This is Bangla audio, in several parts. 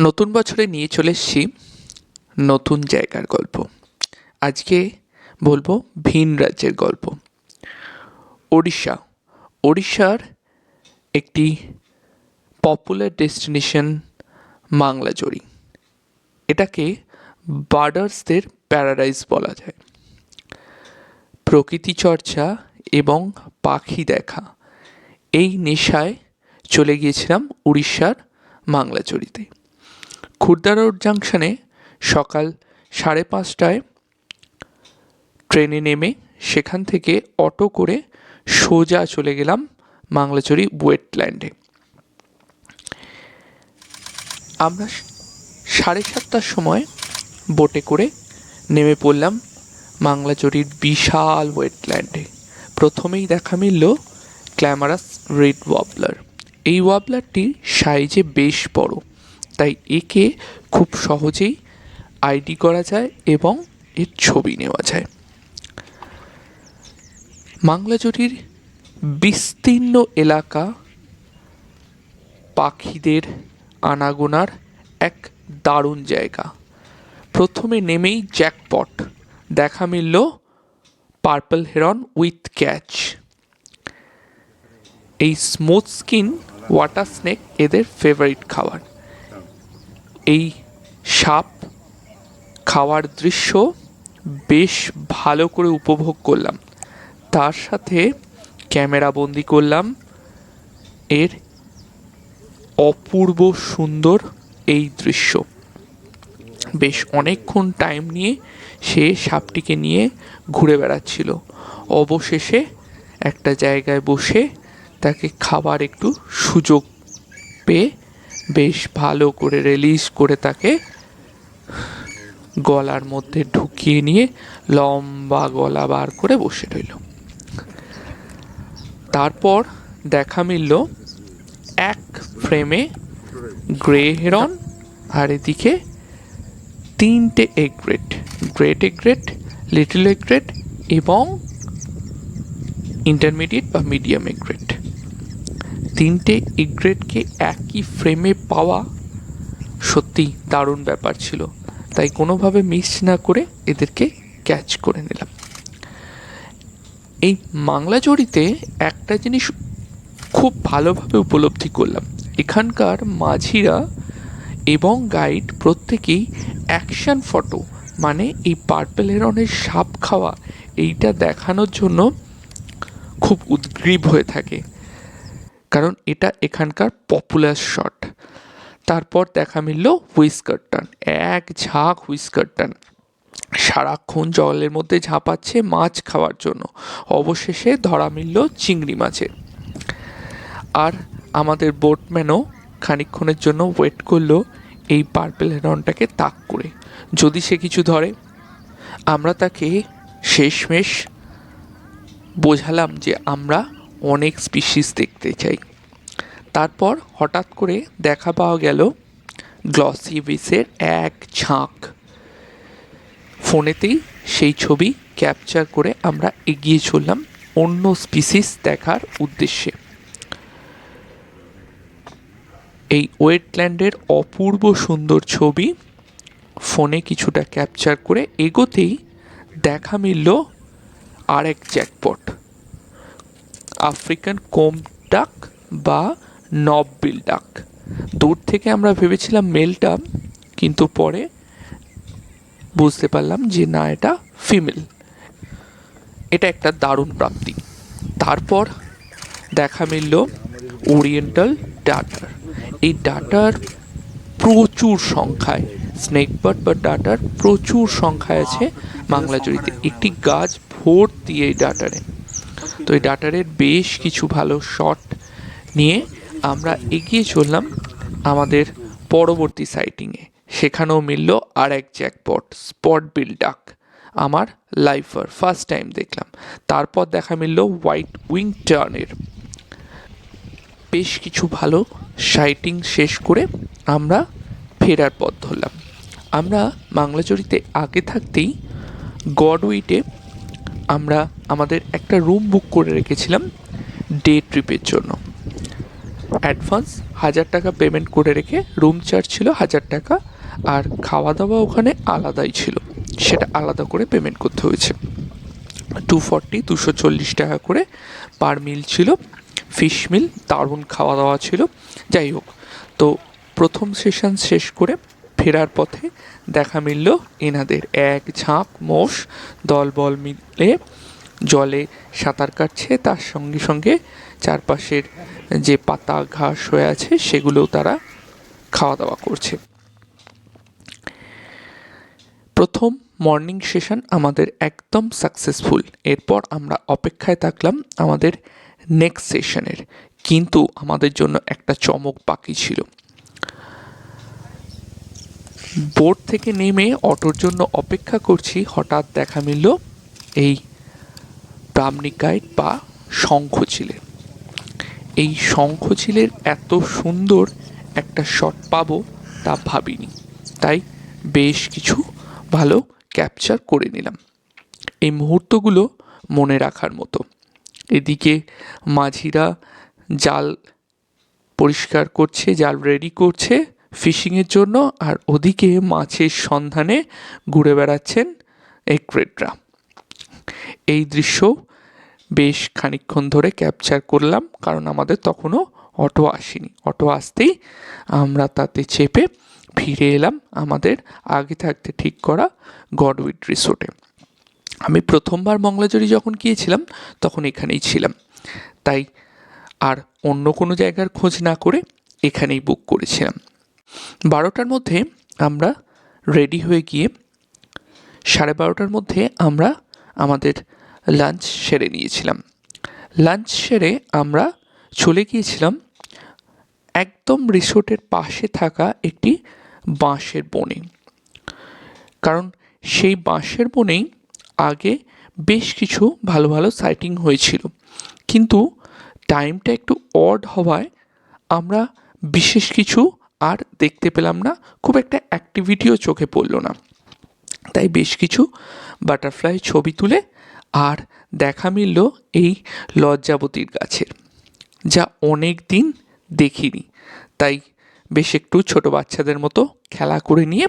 নতুন বছরে নিয়ে চলে এসেছি নতুন জায়গার গল্প। আজকে বলব ভিন রাজ্যের গল্প। ওড়িশা। ওড়িশার একটি পপুলার ডেস্টিনেশন মাংলাজোরি এটাকে বার্ডার্সদের প্যারাডাইজ বলা যায়। প্রকৃতি চর্চা এবং পাখি দেখা, এই নেশায় চলে গিয়েছিলাম উড়িষ্যার মাংলাচড়িতে খুর্দা রোড জাংশনে সকাল সাড়ে পাঁচটায় ট্রেনে নেমে সেখান থেকে অটো করে সোজা চলে গেলাম মাংলাচড়ি ওয়েটল্যান্ডে। আমরা সাড়ে সাতটার সময় বোটে করে নেমে পড়লাম মাংলাচড়ির বিশাল ওয়েটল্যান্ডে। প্রথমেই দেখা মিলল ক্ল্যামারাস রেড ওয়াবলার। এই ওয়াবলারটি সাইজে বেশ বড়। তাই একে খুব সহজেই আইডি করা যায় এবং এর ছবি নেওয়া যায়। মাংলাজটির বিস্তীর্ণ এলাকা পাখিদের আনাগোনার এক দারুণ জায়গা। প্রথমে নেমেই জ্যাকপট। দেখা মিলল পার্পল হেরন উইথ ক্যাচ। এই স্মুথ স্কিন ওয়াটার স্নেক এদের ফেভারিট খাবার। এই সাপ খাওয়ার দৃশ্য বেশ ভালো করে উপভোগ করলাম। তার সাথে ক্যামেরা বন্দি করলাম। এর অপূর্ব সুন্দর এই দৃশ্য। বেশ অনেকক্ষণ টাইম নিয়ে সে সাপটিকে নিয়ে ঘুরে বেড়াচ্ছিল। অবশেষে একটা জায়গায় বসে তাকে খাবার একটু সুযোগ পেয়ে বেশ ভালো করে রিলিজ করে তাকে গলার মধ্যে ঢুকিয়ে নিয়ে লম্বা গলা বার করে বসে রইল। তারপর দেখা মিলল এক ফ্রেমে গ্রে হেরন আর এদিকে তিনটে egret great egret little egret এবং ইন্টারমিডিয়েট বা মিডিয়াম এগ্রেট তিনটে এগ্রেটকে একই ফ্রেমে পাওয়া সত্যি দারুণ ব্যাপার ছিল। তাই কোনোভাবে মিস না করে এদেরকে ক্যাচ করে নিলাম। এই মাংলাজড়িতে একটা জিনিস খুব ভালোভাবে উপলব্ধি করলাম। এখানকার মাঝিরা এবং গাইড প্রত্যেকেই অ্যাকশন ফটো মানে এই পার্পেল হেরনের সাপ খাওয়া, এইটা দেখানোর জন্য খুব উদ্গ্রীব হয়ে থাকে। কারণ এটা এখানকার পপুলার শট তারপর দেখা মিলল হুইস্কার টান এক ঝাঁক হুইস্কার টান সারাক্ষণ জলের মধ্যে ঝাঁপাচ্ছে মাছ খাওয়ার জন্য। অবশেষে ধরা মিলল চিংড়ি মাছের আর আমাদের বোটম্যানও খানিকক্ষণের জন্য ওয়েট করল এই পার্পেল হেরনটাকে তাক করে। যদি সে কিছু ধরে, আমরা তাকে শেষমেশ বোঝালাম যে আমরা অনেক স্পিসিস দেখতে চাই। তারপর হঠাৎ করে দেখা পাওয়া গেল গ্লসি বিসের এক ঝাঁক। ফোনেতেই সেই ছবি ক্যাপচার করে আমরা এগিয়ে চললাম অন্য স্পিসিস দেখার উদ্দেশ্যে। এই ওয়েটল্যান্ডের অপূর্ব সুন্দর ছবি ফোনে কিছুটা ক্যাপচার করে এগোতেই দেখা মিলল আরেক জ্যাকপট আফ্রিকান কোম ডাক বা নববিল ডাক দূর থেকে আমরা ভেবেছিলাম মেলটা কিন্তু পরে বুঝতে পারলাম যে না, এটা ফিমেল এটা একটা দারুণ প্রাপ্তি। তারপর দেখা মিলল ওরিয়েন্টাল ডাটার এই ডাটার প্রচুর সংখ্যায় স্নেকবার্ড বা ডাটার প্রচুর সংখ্যায় আছে বাংলাজুড়িতে একটি গাছ ভর্তি এই ডাটারে তো এই ডাটারের বেশ কিছু ভালো শট নিয়ে আমরা এগিয়ে চললাম আমাদের পরবর্তী সাইটিংয়ে সেখানেও মিলল আর এক জ্যাকপট স্পট বিল ডাক আমার লাইফার ফার্স্ট টাইম দেখলাম। তারপর দেখা মিলল হোয়াইট উইং টার্নের বেশ কিছু ভালো সাইটিং শেষ করে আমরা ফেরার পথ ধরলাম। আমরা বাংলাচরিতে আগে থাকতেই গডউইটে আমরা আমাদের একটা রুম বুক করে রেখেছিলাম ডে ট্রিপের জন্য। অ্যাডভান্স হাজার টাকা পেমেন্ট করে রেখে রুম চার্জ ছিল হাজার টাকা আর খাওয়া দাওয়া ওখানে আলাদাই ছিল। সেটা আলাদা করে পেমেন্ট করতে হয়েছে। টু ফর্টি দুশো চল্লিশ টাকা করে পার মিল ছিল ফিশ মিল দারুণ খাওয়া দাওয়া ছিল। যাই হোক, তো প্রথম সেশন শেষ করে ফেরার পথে দেখা মিলল এনাদের। এক ঝাঁক মোষ দলবল মিলে জলে সাঁতার কাটছে। তার সঙ্গে সঙ্গে চারপাশের যে পাতা, ঘাস হয়ে আছে, সেগুলোও তারা খাওয়া দাওয়া করছে। প্রথম মর্নিং সেশন আমাদের একদম সাকসেসফুল। এরপর আমরা অপেক্ষায় থাকলাম আমাদের নেক্সট সেশনের। কিন্তু আমাদের জন্য একটা চমক বাকি ছিল। বোট থেকে নেমে অটোর জন্য অপেক্ষা করছি। হঠাৎ দেখা মিলল এই ব্রাহ্মণিকাইট বা শঙ্খচিলের। এই শঙ্খচিলের এত সুন্দর একটা শট পাবো তা ভাবিনি। তাই বেশ কিছু ভালো ক্যাপচার করে নিলাম। এই মুহূর্তগুলো মনে রাখার মতো। এদিকে মাঝিরা জাল পরিষ্কার করছে, জাল রেডি করছে। ফিশিংয়ের জন্য আর ওদিকে মাছের সন্ধানে ঘুরে বেড়াচ্ছেন এক্রেটরা। এই দৃশ্য বেশ খানিকক্ষণ ধরে ক্যাপচার করলাম, কারণ আমাদের তখনও অটো আসেনি। অটো আসতেই আমরা তাতে চেপে ফিরে এলাম আমাদের আগে থাকতে ঠিক করা গডউইড রিসোর্টে। আমি প্রথমবার মংলাজরি যখন গিয়েছিলাম, তখন এখানেই ছিলাম। তাই আর অন্য কোনো জায়গার খোঁজ না করে এখানেই বুক করেছিলাম। বারোটার মধ্যে আমরা রেডি হয়ে গিয়ে সাড়ে বারোটার মধ্যে আমরা আমাদের লাঞ্চ সেরে নিয়েছিলাম। লাঞ্চ সেরে আমরা চলে গিয়েছিলাম একদম রিসোর্টের পাশে থাকা একটি বাঁশের বনে। কারণ সেই বাঁশের বনেই আগে বেশ কিছু ভালো ভালো সাইটিং হয়েছিল। কিন্তু টাইমটা একটু অড হওয়ায় আমরা বিশেষ কিছু দেখতে পেলাম না, খুব একটা অ্যাক্টিভিটিও চোখে পড়ল না। তাই বেশ কিছু বাটারফ্লাই ছবি তুলে আর দেখা মিলল এই লজ্জাবতীর গাছের যা অনেক দিন দেখিনি। তাই বেশ একটু ছোট বাচ্চাদের মতো খেলা করে নিয়ে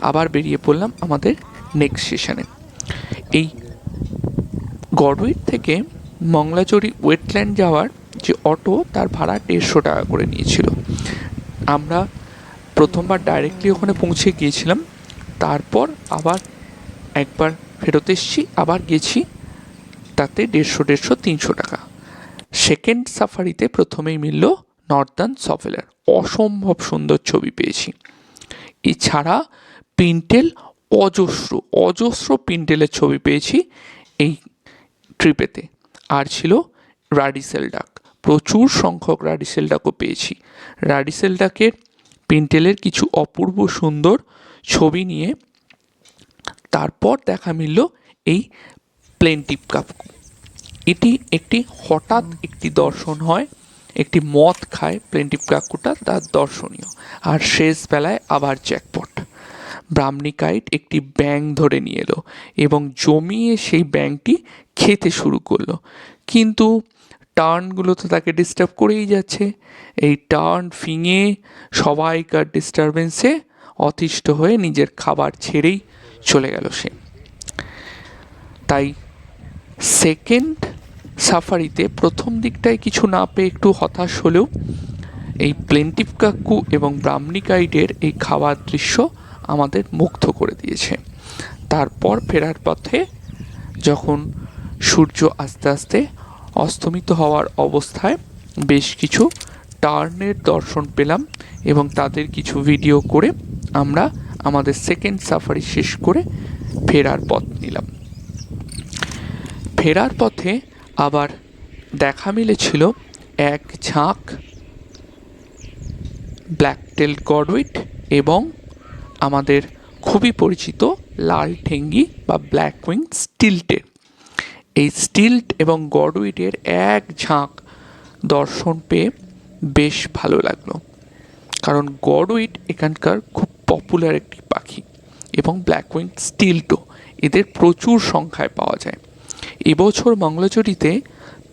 আবার বেরিয়ে পড়লাম আমাদের নেক্সট সেশনে এই গড়উইট থেকে মংলাচড়ি ওয়েটল্যান্ড যাওয়ার যে অটো, তার ভাড়া দেড়শো টাকা করে নিয়েছিল। আমরা প্রথমবার ডাইরেক্টলি ওখানে পৌঁছে গিয়েছিলাম, তারপর আবার একবার ফেরত এসেছি, আবার গেছি তাতে দেড়শো দেড়শো, তিনশো টাকা। সেকেন্ড সাফারিতে প্রথমেই মিলল নর্দার্ন সফেলার অসম্ভব সুন্দর ছবি পেয়েছি। এছাড়া পিন্টেল অজস্র অজস্র পিন্টেলের ছবি পেয়েছি এই ট্রিপেতে আর ছিল রাডিসেল ডাক প্রচুর সংখ্যক রাডিসেল ডাকও পেয়েছি। রাডিসেল ডাকের পিন্টেলের কিছু অপূর্ব সুন্দর ছবি নিয়ে তারপর দেখা মিলল এই প্লেনটিপ কাপ। এটি একটি হঠাৎ একটি দর্শন হয়, একটি মদ খায় প্লেন্টিভ কাকুটা, তার দর্শনীয়। আর শেষ বেলায় আবার জ্যাকপট। ব্রাহ্মণিকাইট একটি ব্যাং ধরে নিয়ে এলো এবং জমিয়ে সেই ব্যাংটি খেতে শুরু করল। কিন্তু টার্নগুলো তো তাকে ডিস্টার্ব করেই যাচ্ছে। এই টার্ন ফিঙে সবাইকার ডিস্টারবেন্সে অতিষ্ঠ হয়ে নিজের খাবার ছেড়েই চলে গেল সে। তাই সেকেন্ড সাফারিতে প্রথম দিকটায় কিছু না পেয়ে একটু হতাশ হলেও এই প্লেন্টিভ কাকু এবং ব্রাহ্মণী গাইডের এই খাওয়ার দৃশ্য আমাদের মুগ্ধ করে দিয়েছে। তারপর ফেরার পথে যখন সূর্য আস্তে আস্তে অস্তমিত হওয়ার অবস্থায় বেশ কিছু টার্নের দর্শন পেলাম এবং তাদের কিছু ভিডিও করে আমরা আমাদের সেকেন্ড সাফারি শেষ করে ফেরার পথ নিলাম। ফেরার পথে আবার দেখা মিলেছিল এক ঝাঁক ব্ল্যাক টেল গডউইট এবং আমাদের খুবই পরিচিত লাল ঠেঙ্গি বা ব্ল্যাক উইং স্টিল্টের এই স্টিল্ট এবং গডউইটের এক ঝাঁক দর্শন পেয়ে বেশ ভালো লাগল। কারণ গডউইট এখানকার খুব পপুলার একটি পাখি এবং ব্ল্যাক উইং স্টিল্টও। এদের প্রচুর সংখ্যায় পাওয়া যায়। এবছর মঙ্গলচুরিতে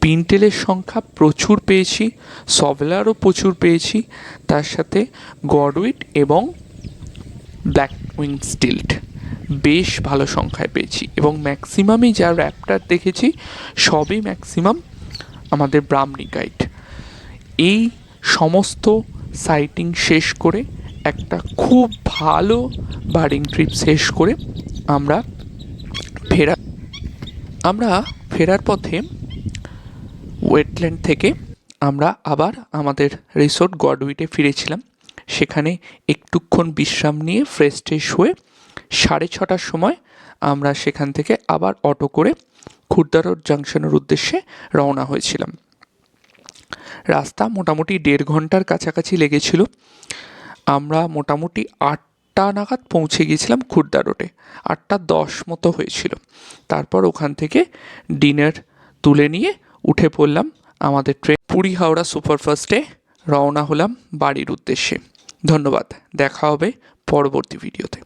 পিনটেলের সংখ্যা প্রচুর পেয়েছি, সভেলারও প্রচুর পেয়েছি, তার সাথে গডউইট এবং ব্ল্যাক উইং স্টিল্ট। বেশ ভালো সংখ্যায় পেয়েছি এবং ম্যাক্সিমামই যা র্যাপটার দেখেছি, সবই ম্যাক্সিমাম আমাদের ব্রাহ্মণী গাইড এই সমস্ত সাইটিং শেষ করে একটা খুব ভালো বার্ডিং ট্রিপ শেষ করে আমরা ফেরা, আমরা ফেরার পথে ওয়েটল্যান্ড থেকে আমরা আবার আমাদের রিসোর্ট গডউইটে ফিরেছিলাম। সেখানে একটুক্ষণ বিশ্রাম নিয়ে ফ্রেশ ট্রেশ হয়ে সাড়ে ছটার সময় আমরা সেখান থেকে আবার অটো করে খুর্দা রোড জাংশনের উদ্দেশ্যে রওনা হয়েছিলাম। রাস্তা মোটামুটি দেড় ঘণ্টার কাছাকাছি লেগেছিল। আমরা মোটামুটি আটটা নাগাদ পৌঁছে গিয়েছিলাম খুর্দা রোডে। আটটা দশ মতো হয়েছিল। তারপর ওখান থেকে ডিনার তুলে নিয়ে উঠে পড়লাম আমাদের ট্রেন। পুরী হাওড়া সুপারফাস্টে রওনা হলাম বাড়ির উদ্দেশ্যে। ধন্যবাদ। দেখা হবে পরবর্তী ভিডিওতে।